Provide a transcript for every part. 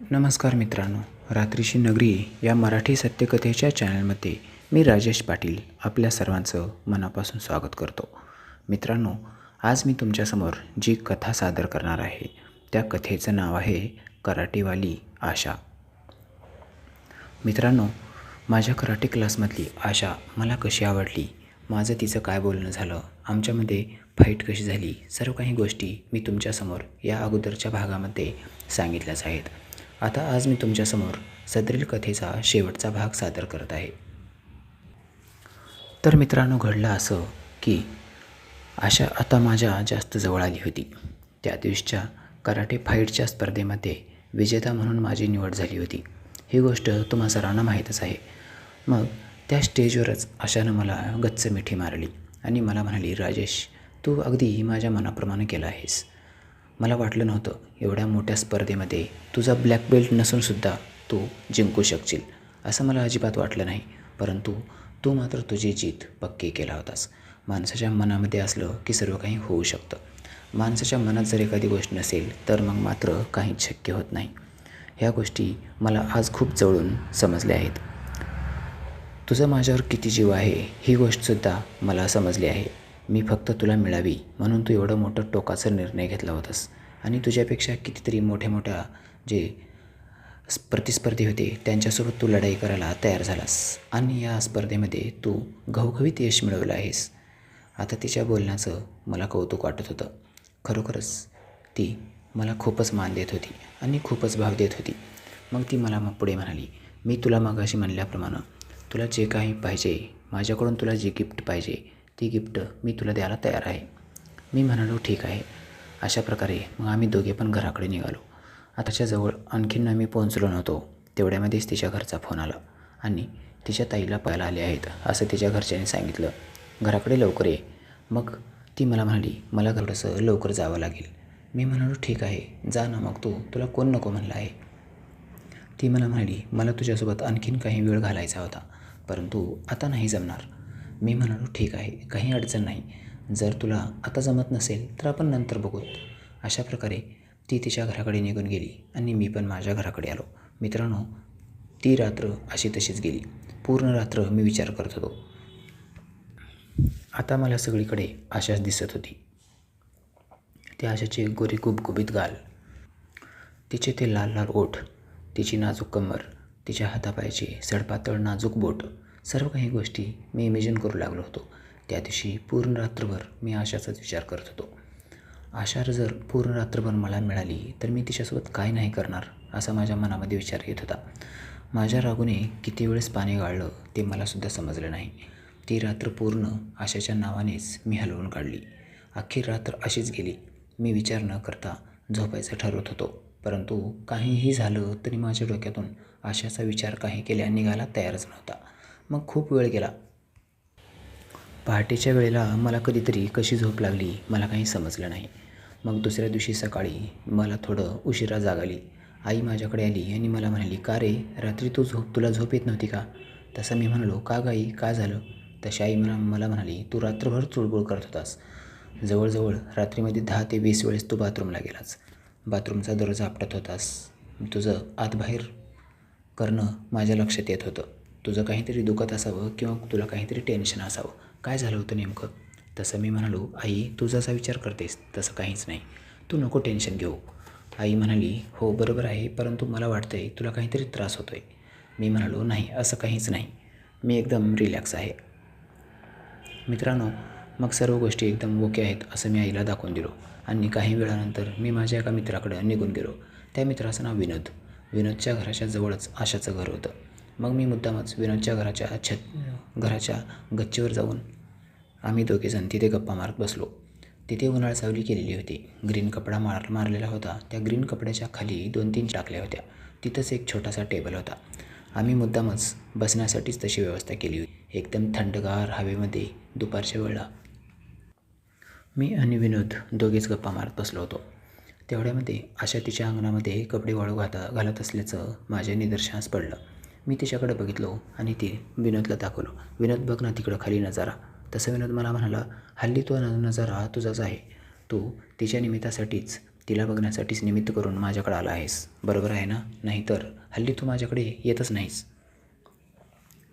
नमस्कार मित्रांनो रात्रीची नगरी या मराठी सत्यकथेच्या चॅनलमध्ये मी राजेश पाटील आपल्या सर्वांचं मनापासून स्वागत करतो. मित्रांनो आज मी तुमच्यासमोर जी कथा सादर करणार आहे त्या कथेचं नाव आहे कराटेवाली आशा. मित्रांनो माझ्या कराटे क्लासमधली आशा मला कशी आवडली माझं तिचं काय बोलणं झालं आमच्यामध्ये फाईट कशी झाली सर्व काही गोष्टी मी तुमच्यासमोर या अगोदरच्या भागामध्ये सांगितल्याच आहेत. आता आज मी तुमच्यासमोर सदरील कथेचा शेवटचा भाग सादर करत आहे. तर मित्रांनो घडलं असं की आशा आता माझ्या जास्त जवळ आली होती. त्या दिवशीच्या कराटे फाईटच्या स्पर्धेमध्ये विजेता म्हणून माझी निवड झाली होती. ही गोष्ट तुम्हा सर्वांना माहीतच आहे. मग त्या स्टेजवरच आशानं मला गच्च मिठी मारली आणि मला म्हणाली राजेश तू अगदी माझ्या मनाप्रमाणे केलं आहेस. मला वाटलं नव्हतं एवढ्या मोठ्या स्पर्धेमध्ये तुझा ब्लॅक बेल्ट नसूनसुद्धा तू जिंकू शकशील असं मला अजिबात वाटलं नाही. परंतु तू मात्र तुझी जीत पक्की केला होतास. माणसाच्या मनामध्ये असलं की सर्व काही होऊ शकतं. माणसाच्या मनात जर एखादी गोष्ट नसेल तर मग मात्र काहीच शक्य होत नाही. ह्या गोष्टी मला आज खूप जवळून समजल्या आहेत. तुझं माझ्यावर किती जीव आहे ही गोष्टसुद्धा मला समजली आहे. मी फक्त तुला मिळावी म्हणून तू एवढं मोठं टोकाचा निर्णय घेतला होतास. आणि तुझ्यापेक्षा कितीतरी मोठ्या मोठ्या जे प्रतिस्पर्धी होते त्यांच्यासोबत तू लढाई करायला तयार झालास. आणि या स्पर्धेमध्ये तू घवघवीत यश मिळवलं आहेस. आता तिच्या बोलण्याचं मला कौतुक वाटत होतं. खरोखरच ती मला खूपच मान देत होती आणि खूपच भाव देत होती. मग ती मला मग पुढे म्हणाली मी तुला मगाशी म्हणल्याप्रमाणे तुला जे काही पाहिजे माझ्याकडून तुला जे गिफ्ट पाहिजे ती गिफ्ट मी तुला द्यायला तयार आहे. मी म्हणालो ठीक आहे. अशा प्रकारे मग आम्ही दोघे पण घराकडे निघालो. आताच्या जवळ आणखीन आम्ही पोहोचलो नव्हतो. तेवढ्यामध्येच तिच्या घरचा फोन आला आणि तिच्या ताईला पाहायला आले आहेत असं तिच्या घरच्यांनी सांगितलं. घराकडे लवकर ये. मग ती मला म्हणाली मला थोडंसं लवकर जावं लागेल. मी म्हणालो ठीक आहे जा ना मग तू. तुला कोण नको म्हणलं आहे? ती मला म्हणाली मला तुझ्यासोबत आणखीन काही वेळ घालायचा होता परंतु आता नाही जमणार. मी म्हणालो ठीक आहे काही अडचण नाही. जर तुला आता जमत नसेल तर आपण नंतर बघूत. अशा प्रकारे ती तिच्या घराकडे निघून गेली आणि मी पण माझ्या घराकडे आलो. मित्रांनो ती रात्र अशी तशीच गेली. पूर्ण रात्र मी विचार करत होतो. आता मला सगळीकडे आशाच दिसत होती. त्या आशाचे गोरी गुबगुबीत गाल तिचे ते लाल लाल ओठ तिची नाजूक कमर तिच्या हातापायाचे सडपातळ नाजूक बोट सर्व काही गोष्टी मी इमेजिन करू लागलो होतो. त्या दिवशी पूर्ण रात्रभर मी आशाचाच विचार करत होतो. आशा जर पूर्ण रात्रभर मला मिळाली तर मी तिच्यासोबत काय नाही करणार असा माझ्या मनामध्ये विचार येत होता. माझ्या रागूने किती वेळेस पाणी गाळलं ते मलासुद्धा समजलं नाही. ती रात्र पूर्ण आशाच्या नावानेच मी हलवून काढली. अख्खी रात्र अशीच गेली. मी विचार न करता झोपायचं ठरवत होतो. परंतु काहीही झालं तरी माझ्या डोक्यातून आशाचा विचार काही केल्या निघायला तयारच नव्हता. मग खूप वेळ गेला. पहाटेच्या वेळेला मला कधीतरी कशी झोप लागली मला काही समजलं नाही. मग दुसऱ्या दिवशी सकाळी मला थोडं उशिरा जाग आली. आई माझ्याकडे आली आणि मला म्हणाली का रे रात्री तू झोप तुला झोप येत नव्हती का? तसं मी म्हणालो का गाई का झालं? तशी आई मला मला म्हणाली तू रात्रभर चुळबुळ करत होतास. जवळजवळ रात्रीमध्ये दहा ते वीस वेळेस तू बाथरूमला गेलास. बाथरूमचा दरवाजा आपटत होतास. तुझं आतबाहेर करणं माझ्या लक्षात येत होतं. तुझं काहीतरी दुखत असावं किंवा तुला काहीतरी टेन्शन असावं. काय झालं होतं नेमकं? तसं मी म्हणालो आई तू जसा विचार करतेस तसं काहीच नाही. तू नको टेन्शन घेऊ. आई म्हणाली हो बरोबर आहे परंतु मला वाटतं आहे तुला काहीतरी त्रास होतो आहे मी म्हणालो नाही असं काहीच नाही. मी एकदम रिलॅक्स आहे. मित्रांनो मग सर्व गोष्टी एकदम ओके आहेत असं मी आईला दाखवून दिलो. आणि काही वेळानंतर मी माझ्या एका मित्राकडे निघून गेलो. त्या मित्राचं नाव विनोद. विनोदच्या घराच्या जवळच आशाचं घर होतं. मग मी मुद्दामच विनोदच्या घराच्या छत घराच्या गच्चीवर जाऊन आम्ही दोघेजण तिथे गप्पा मारत बसलो. तिथे उन्हाळ सावली केलेली होती. ग्रीन कपडा मार मारलेला होता. त्या ग्रीन कपड्याच्या खाली दोन तीन टाकल्या होत्या. तिथंच एक छोटासा टेबल होता. आम्ही मुद्दामच बसण्यासाठीच तशी व्यवस्था केली होती. एकदम थंडगार हवेमध्ये दुपारच्या वेळा मी आणि विनोद दोघेच गप्पा मारत बसलो होतो. तेवढ्यामध्ये आशा तिच्या अंगणामध्ये कपडे वाळू घाता घालत असल्याचं माझ्या निदर्शनास पडलं. मी तिच्याकडे बघितलो हो, आणि ती विनोदला दाखवलो. विनोद बघ ना तिकडं खाली नजारा. तसं विनोद मला म्हणाला हल्ली तो नजारा तुझाच आहे. तू तिच्या निमित्तासाठीच तिला बघण्यासाठीच निमित्त करून माझ्याकडे आला आहेस. बरोबर आहे ना? नाहीतर हल्ली तू माझ्याकडे येतच नाहीस.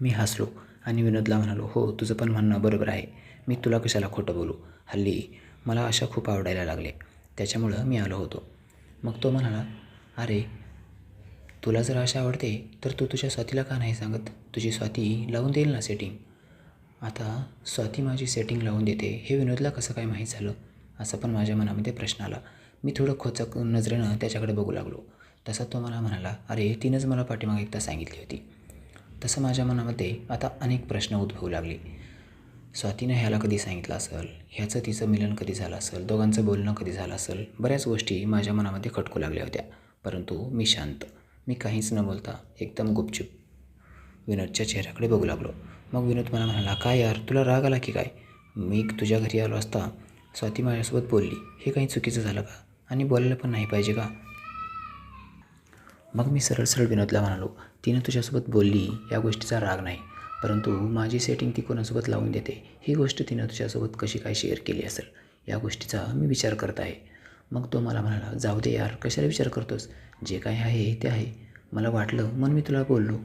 मी हसलो आणि विनोदला म्हणालो हो तुझं पण म्हणणं बरोबर आहे. मी तुला कशाला खोटं बोलू? हल्ली मला अशा खूप आवडायला लागले. त्याच्यामुळं मी आलो होतो. मग तो म्हणाला अरे तुला जर अशा आवडते तर तू तुझ्या स्वातीला का नाही सांगत? तुझी स्वाती लावून देईल ना सेटिंग आता स्वाती माझी सेटिंग लावून देते. हे विनोदला कसं काय माहीत झालं? असं पण माझ्या मनामध्ये प्रश्न आला. मी थोडं खोचक नजरेनं त्याच्याकडे बघू लागलो. तसा तो मला म्हणाला अरे तिनंच मला पाठीमागे एकदा सांगितली होती. तसं माझ्या मनामध्ये आता अनेक प्रश्न उद्भवू लागले. स्वातीनं ह्याला कधी सांगितलं असेल? ह्याचं तिचं मिलन कधी झालं असेल? दोघांचं बोलणं कधी झालं असेल? बऱ्याच गोष्टी माझ्या मनामध्ये खटकू लागल्या होत्या. परंतु मी शांत. मी काहीच न बोलता एकदम गुपचूप विनोदच्या चेहऱ्याकडे बघू लागलो. मग विनोद मला म्हणाला काय यार तुला राग आला की काय? मी तुझ्या घरी आलो असता स्वाती माझ्यासोबत बोलली हे काही चुकीचं झालं का? आणि बोलायला पण नाही पाहिजे का? मग मी सरळ सरळ विनोदला म्हणालो तिनं तुझ्यासोबत बोलली या गोष्टीचा राग नाही. परंतु माझी सेटिंग ती कोणासोबत लावून देते ही गोष्ट तिनं तुझ्यासोबत कशी काय शेअर केली असेल या गोष्टीचा मी विचार करत आहे. मग तो मला म्हणाला जाऊ दे यार कशाला विचार करतोस? जे काय आहे ते आहे. मला वाटलं म्हणून मी तुला बोललो.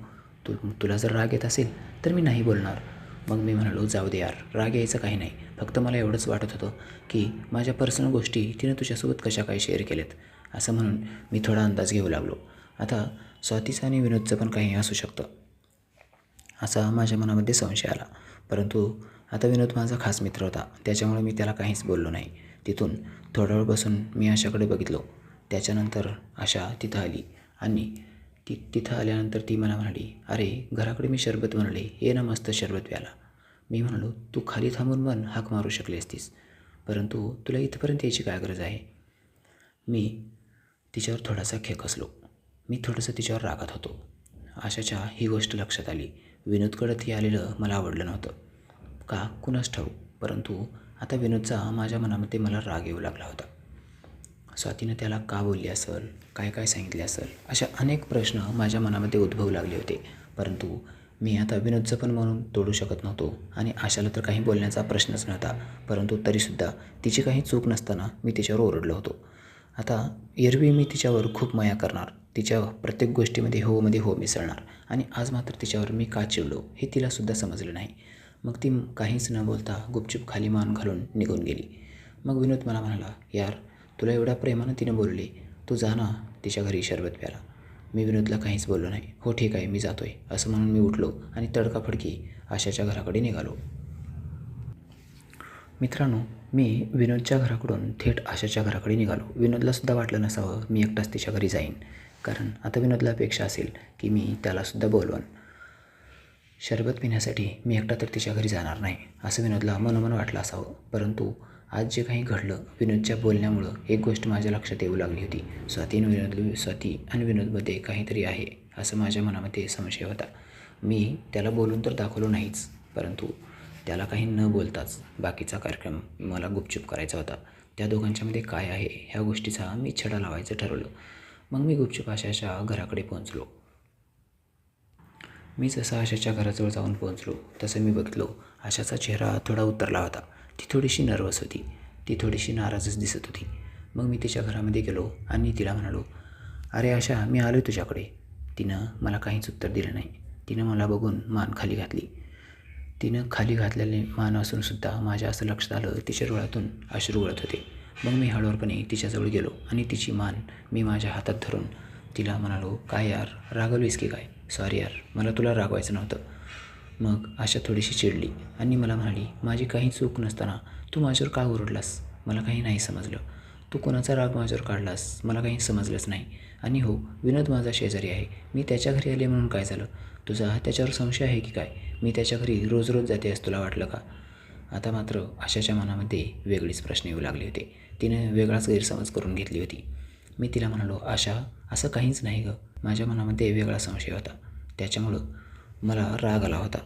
तू तुला जर राग येत असेल तर मी नाही बोलणार. मग मी म्हणालो जाऊ दे यार राग यायचं काही नाही. फक्त मला एवढंच वाटत होतं की माझ्या पर्सनल गोष्टी तिनं तुझ्यासोबत कशा काय शेअर केल्यात? असं म्हणून मी थोडा अंदाज घेऊ लागलो. आता स्वातीचं आणि विनोदचं पण काही असू शकतं. असा माझ्या मनामध्ये संशय आला. परंतु आता विनोद माझा खास मित्र होता. त्याच्यामुळे मी त्याला काहीच बोललो नाही. तिथून थोडा वेळ बसून मी आशाकडे बघितलो. त्याच्यानंतर आशा तिथं आली आणि ती तिथं आल्यानंतर ती मला म्हणाली अरे घराकडे मी शरबत बनवले. ये ना मस्त शरबत प्याला मी म्हणालो तू खाली थांबून पण हाक मारू शकली असतीस. परंतु तुला इथपर्यंत यायची काय गरज आहे? मी तिच्यावर थोडासा खेकसलो मी थोडंसं तिच्यावर रागात होतो. आशाच्या ही गोष्ट लक्षात आली. विनोदकडं ती आलेलं मला आवडलं नव्हतं. का? कुणास ठाऊ परंतु आता विनोदचा माझ्या मनामध्ये मला राग येऊ लागला होता. स्वातीनं त्याला का बोलली असेल काय काय सांगितले असेल अशा अनेक प्रश्न माझ्या मनामध्ये उद्भवू लागले होते. परंतु मी आता विनोदचं पण म्हणून तोडू शकत नव्हतो आणि आशाला तर काही बोलण्याचा प्रश्नच नव्हता. परंतु तरीसुद्धा तिची काही चूक नसताना मी तिच्यावर ओरडलो होतो. आता एरवी मी तिच्यावर खूप मया करणार तिच्या प्रत्येक गोष्टीमध्ये हो मध्ये हो मिसळणार आणि आज मात्र तिच्यावर मी का चिडलो हे तिलासुद्धा समजलं नाही. मग ती काहीच न बोलता गुपचूप खाली मान घालून निघून गेली. मग विनोद मला म्हणाला यार तुला एवढ्या प्रेमानं तिनं बोलली. तू जा ना तिच्या घरी शरबत प्याला मी विनोदला काहीच बोललो नाही. हो ठीक आहे मी जातोय. असं म्हणून मी उठलो आणि तडकाफडकी आशाच्या घराकडे निघालो. मित्रांनो मी विनोदच्या घराकडून थेट आशाच्या घराकडे निघालो. विनोदलासुद्धा वाटलं नसावं मी एकटाच तिच्या घरी जाईन. कारण आता विनोदला अपेक्षा असेल की मी त्यालासुद्धा बोलवन. शरबत पिण्यासाठी मी एकटा तर तिच्या घरी जाणार नाही असं विनोदला मनोमन वाटलं असावं. परंतु आज जे काही घडलं विनोदच्या बोलण्यामुळं एक गोष्ट माझ्या लक्षात येऊ लागली होती. स्वाती आणि विनोद स्वाती आणि विनोदमध्ये काहीतरी आहे असं माझ्या मनामध्ये संशय होता. मी त्याला बोलून तर दाखवलो नाहीच परंतु त्याला काही न बोलताच बाकीचा कार्यक्रम मला गुपचूप करायचा होता. त्या दोघांच्यामध्ये काय आहे ह्या गोष्टीचा मी छडा लावायचं ठरवलं. मग मी गुपचूप आशाच्या घराकडे पोहोचलो. मी जसं आशाच्या घराजवळ जाऊन पोहोचलो तसं मी बघितलो आशाचा चेहरा थोडा उतरला होता. ती थोडीशी नर्वस होती. ती थोडीशी नाराजच दिसत होती. मग मी तिच्या घरामध्ये गेलो आणि तिला म्हणालो अरे आशा मी आलो तुझ्याकडे. तिनं मला काहीच उत्तर दिलं नाही. तिनं मला बघून मान खाली घातली. तिनं खाली घातलेले मान असूनसुद्धा माझ्या असं लक्षात आलं तिच्या डोळ्यातून अश्रू वळत होते. मग मी हळूवारपणे तिच्याजवळ गेलो आणि तिची मान मी माझ्या हातात धरून तिला म्हणालो काय यार रागवलीस की काय? सॉरी यार मला तुला रागवायचं नव्हतं. मग आशा थोडीशी चिडली आणि मला म्हणाली माझी काही चूक नसताना तू माझ्यावर का ओरडलास? मला काही नाही समजलं. तू कोणाचा राग माझ्यावर काढलास? मला काही समजलंच नाही. आणि हो विनोद माझा शेजारी आहे. मी त्याच्या घरी आले म्हणून काय झालं? तुझा त्याच्यावर संशय आहे की काय? मी त्याच्या घरी रोज रोज जाते असं तुला वाटलं का? आता मात्र आशाच्या मनामध्ये वेगळीच प्रश्न येऊ लागले होते. तिने वेगळाच गैरसमज करून घेतली होती. मी तिला म्हणालो आशा असं काहीच नाही गं. माझ्या मनामध्ये वेगळा संशय होता. त्याच्यामुळं मला राग आला होता.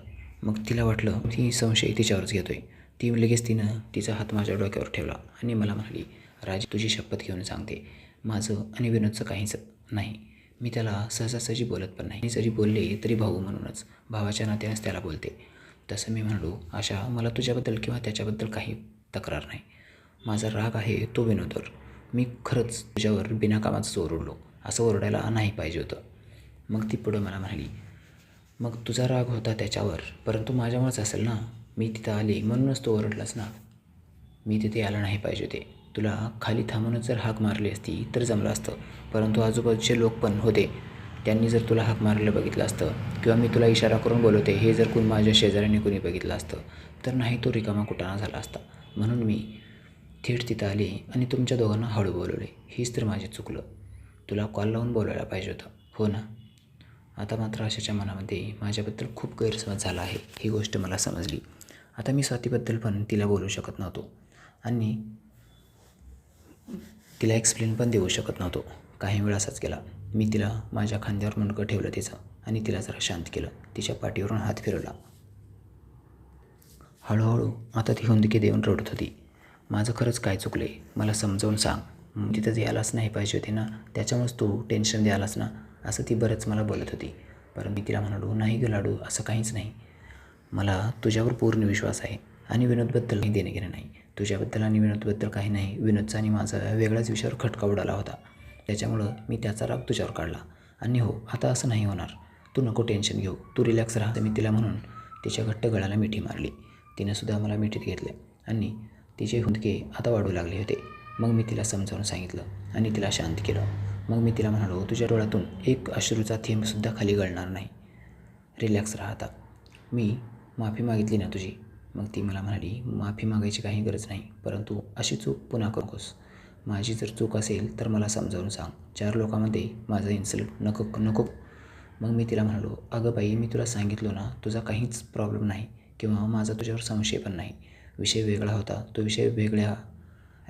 मग तिला वाटलं ती संशय तिच्यावरच घेतोय. ती लगेच तिनं तिचा हात माझ्या डोक्यावर ठेवला आणि मला म्हणाली राज तुझी शपथ घेऊन सांगते. माझं आणि विनोदचं काहीच नाही. मी त्याला सहजासहजी बोलत पण नाही. जरी बोलले तरी भाऊ म्हणूनच. भावाच्या नात्यानेच त्याला बोलते. तसं मी म्हणालो आशा मला तुझ्याबद्दल किंवा त्याच्याबद्दल काही तक्रार नाही. माझा राग आहे तो विनोदवर. मी खरंच तुझ्यावर बिनाकामाचं उडलो असं ओरडायला नाही पाहिजे होतं. मग ती पुढं मला म्हणाली मग तुझा राग होता त्याच्यावर परंतु माझ्यामुळेच असेल ना? मी तिथं आली म्हणूनच तू ओरडलास ना? मी तिथे यायला नाही पाहिजे होते. तुला खाली थांबूनच जर हाक मारली असती तर जमलं असतं परंतु आजूबाजूचे लोक पण होते. त्यांनी जर तुला हाक मारलेलं बघितलं असतं किंवा मी तुला इशारा करून बोलवते हे जर कोण माझ्या शेजाऱ्याने कोणी बघितलं असतं तर नाही तो रिकामा कुटाणा झाला असता. म्हणून मी थेट तिथं आले आणि तुमच्या दोघांना हळू बोलवले. हेच तर माझे चुकलं. तुला कॉल लावून बोलवायला पाहिजे होतं. हो ना? आता मात्र आशाच्या मनामध्ये माझ्याबद्दल खूप गैरसमज झाला आहे ही गोष्ट मला समजली. आता मी स्वातीबद्दल पण तिला बोलू शकत नव्हतो. आणि तिला एक्सप्लेन पण देऊ शकत नव्हतो. काही वेळ असाच केला मी तिला माझ्या खांद्यावर मुंडकं ठेवलं तिचं आणि तिला जरा शांत केलं. तिच्या पाठीवरून हात फिरवला. हळूहळू आता ती हुंदकी देऊन रडत होती. माझं खरंच काय चुकलं आहे मला समजावून सांग. तिथंच तिथं यायलाच नाही पाहिजे होती ना. त्याच्यामुळेच तू टेन्शन द्यायलाच ना. असं ती बरंच मला बोलत होती. परंतु मी तिला म्हणालो नाही ग लाडू असं काहीच नाही. मला तुझ्यावर पूर्ण विश्वास आहे आणि विनोदबद्दल काही देणे घेणं नाही. तुझ्याबद्दल आणि विनोदबद्दल काही नाही. विनोदचा आणि माझा वेगळ्याच विषयावर खटका उडाला होता. त्याच्यामुळं मी त्याचा राग तुझ्यावर काढला. आणि हो आता असं नाही होणार. तू नको टेन्शन घेऊ. तू रिलॅक्स राहा. मी तिला म्हणून तिच्या घट्ट गळाला मिठी मारली. तिनंसुद्धा मला मिठीत घेतले आणि तिचे हुंदके आता वाढू लागले होते. मग मी तिला समजावून सांगितलं आणि तिला शांत केलं. मग मी तिला म्हणालो तुझ्या डोळ्यातून एक अश्रूचा थेंबसुद्धा खाली गळणार नाही. रिलॅक्स राहता मी माफी मागितली ना तुझी. मग ती मला म्हणाली माफी मागायची काही गरज नाही परंतु अशी चूक पुन्हा करूस माझी जर चूक असेल तर मला समजावून सांग. चार लोकांमध्ये माझा इन्सल्ट नको नको. मग मी तिला म्हणालो अगं बाई मी तुला सांगितलो ना तुझा काहीच प्रॉब्लेम नाही किंवा माझा तुझ्यावर संशय पण नाही. विषय वेगळा होता. तो विषय वेगळ्या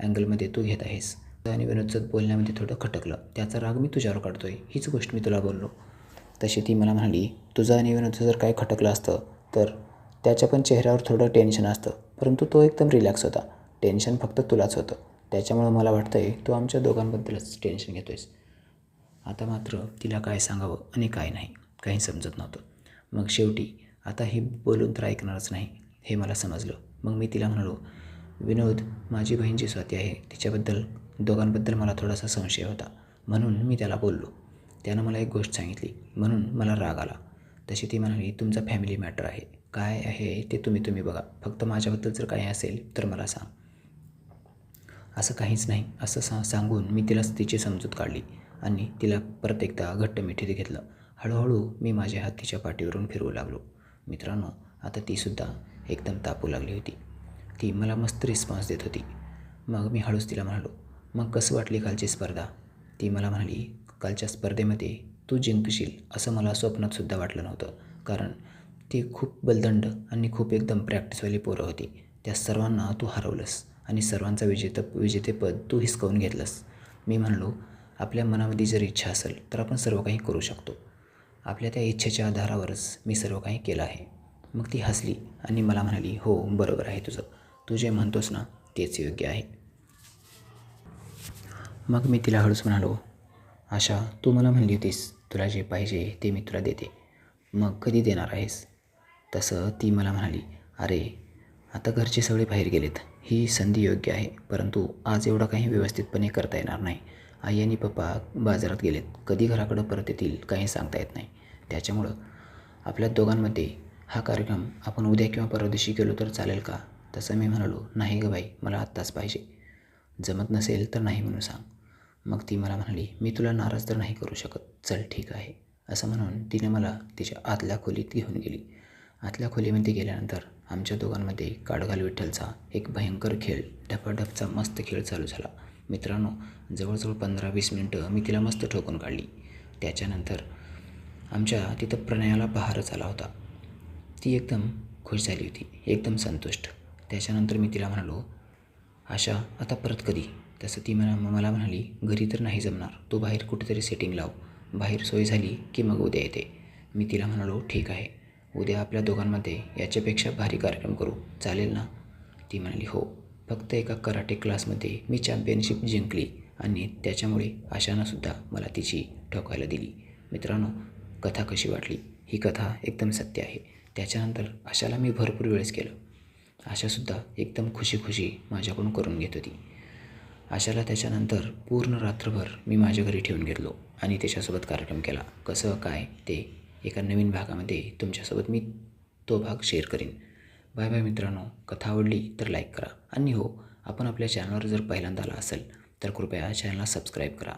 अँगलमध्ये तू घेत आहेस. आणि विनोदचं बोलण्यामध्ये थोडं खटकलं. त्याचा राग मी तुझ्यावर काढतो आहे हीच गोष्ट मी तुला बोललो. तशी ती मला म्हणाली तुझं आणि विनोदचं जर काय खटकलं असतं तर त्याच्या पण चेहऱ्यावर थोडं टेन्शन असतं. परंतु तो एकदम रिलॅक्स होता. टेन्शन फक्त तुलाच होतं. त्याच्यामुळं मला वाटतं आहे तू आमच्या दोघांबद्दलच टेन्शन घेतो आहेस आता मात्र तिला काय सांगावं आणि काय नाही काही समजत नव्हतं. मग शेवटी आता हे बोलून तर ऐकणारच नाही हे मला समजलं. मग मी तिला म्हणालो विनोद माझी बहीण जी स्वाती आहे. तिच्याबद्दल दोघांबद्दल मला थोडासा संशय होता. म्हणून मी त्याला बोललो. त्यानं मला एक गोष्ट सांगितली. म्हणून मला राग आला. तशी ती म्हणाली तुमचा फॅमिली मॅटर आहे. काय आहे ते तुम्ही तुम्ही बघा. फक्त माझ्याबद्दल जर काही असेल तर मला सांग. असं काहीच नाही. असं सा सांगून मी तिला तिची समजूत काढली आणि तिला परत एकदा घट्ट मिठीत घेतलं. हळूहळू मी माझे हात तिच्या पाठीवरून फिरवू लागलो. मित्रांनो आता तीसुद्धा एकदम तापू लागली होती. ती मला मस्त रिस्पॉन्स देत होती. मग मी हळूच तिला म्हणालो मग कसं वाटली कालची स्पर्धा? ती मला म्हणाली कालच्या स्पर्धेमध्ये तू जिंकशील असं मला स्वप्नातसुद्धा वाटलं नव्हतं. कारण ती खूप बलदंड आणि खूप एकदम प्रॅक्टिसवाली पोरं होती. त्या सर्वांना तू हरवलंस आणि सर्वांचा विजेत विजेतेपद तू हिसकावून घेतलंस. मी म्हणलो आपल्या मनामध्ये जर इच्छा असेल तर आपण सर्व काही करू शकतो. आपल्या त्या इच्छेच्या आधारावरच मी सर्व काही केलं आहे. मग ती हसली आणि मला म्हणाली हो बरोबर आहे तुझं. तू जे म्हणतोस ना तेच योग्य आहे. मग मी तिला हळूच म्हणालो आशा तू मला म्हणली होतीस तुला जे पाहिजे ते मी तुला देते. मग कधी देणार आहेस? तसं ती मला म्हणाली अरे आता घरचे सगळे बाहेर गेलेत. ही संधी योग्य आहे परंतु आज एवढं काही व्यवस्थितपणे करता येणार नाही. आई आणि पप्पा बाजारात गेलेत. कधी घराकडं परत येतील काही सांगता येत नाही. त्याच्यामुळं आपल्या दोघांमध्ये हा कार्यक्रम आपण उद्या किंवा परवा दिवशी केलो तर चालेल का? तसं मी म्हणालो नाही गं बाई मला आत्ताच पाहिजे. जमत नसेल तर नाही म्हणून सांग. मग ती मला म्हणाली मी तुला नाराज तर नाही करू शकत. चल ठीक आहे. असं म्हणून तिने मला तिच्या आतल्या खोलीत घेऊन गेली. आतल्या खोलीमध्ये गेल्यानंतर आमच्या दोघांमध्ये काडगाल विठ्ठलचा एक भयंकर खेळ ढपाढपचा मस्त खेळ चालू झाला. मित्रांनो जवळजवळ पंधरा वीस मिनटं मी तिला मस्त ठोकून काढली. त्याच्यानंतर आमच्या तिथं प्रणयाला बहारच आला होता. ती एकदम खुश झाली होती एकदम संतुष्ट. त्याच्यानंतर मी तिला म्हणालो आशा आता परत कधी? तसं ती म्हणा मला म्हणाली घरी तर नाही जमणार. तू बाहेर कुठेतरी सेटिंग लाव. बाहेर सोय झाली की मग उद्या येते. मी तिला म्हणालो ठीक आहे. उद्या आपल्या दोघांमध्ये याच्यापेक्षा भारी कार्यक्रम करू. चालेल ना? ती म्हणाली हो. फक्त एका कराटे क्लासमध्ये मी चॅम्पियनशिप जिंकली आणि त्याच्यामुळे आशानंसुद्धा मला तिची ठोकायला दिली. मित्रांनो कथा कशी वाटली? ही कथा एकदम सत्य आहे. त्याच्यानंतर आशाला मी भरपूर वेळेस केलं. आशासुद्धा एकदम खुशी खुशी माझ्याकडून करून घेत होती. आशाला त्याच्यानंतर पूर्ण रात्रभर मी माझ्या घरी ठेवून घेतलो आणि त्याच्यासोबत कार्यक्रम केला. कसं काय ते एका नवीन भागामध्ये तुमच्यासोबत मी तो भाग शेअर करीन. बाय बाय मित्रांनो. कथा आवडली तर लाईक करा. आणि हो आपण आपल्या चॅनलवर जर पहिल्यांदा आला असेल तर कृपया चॅनलला सबस्क्राईब करा.